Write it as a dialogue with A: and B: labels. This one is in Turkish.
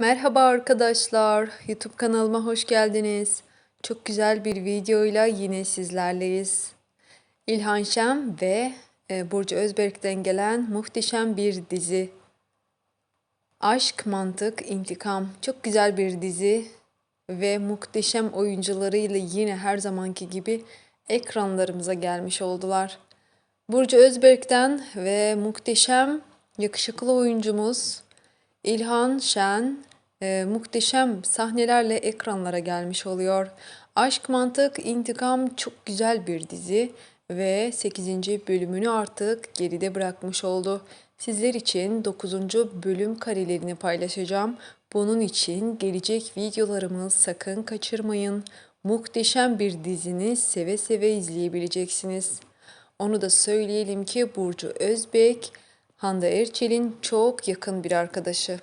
A: Merhaba arkadaşlar, YouTube kanalıma hoş geldiniz. Çok güzel bir videoyla yine sizlerleyiz. İlhan Şen ve e, Burcu Özberk'ten gelen muhteşem bir dizi. Aşk, Mantık, İntikam. Çok güzel bir dizi ve muhteşem oyuncularıyla yine her zamanki gibi ekranlarımıza gelmiş oldular. Burcu Özberk'ten ve muhteşem yakışıklı oyuncumuz İlhan Şen e, muhteşem sahnelerle ekranlara gelmiş oluyor. Aşk Mantık İntikam çok güzel bir dizi ve 8. bölümünü artık geride bırakmış oldu. Sizler için 9. bölüm karelerini paylaşacağım. Bunun için gelecek videolarımı sakın kaçırmayın. Muhteşem bir dizini seve seve izleyebileceksiniz. Onu da söyleyelim ki Burcu Özbek, Hande Erçel'in çok yakın bir arkadaşı.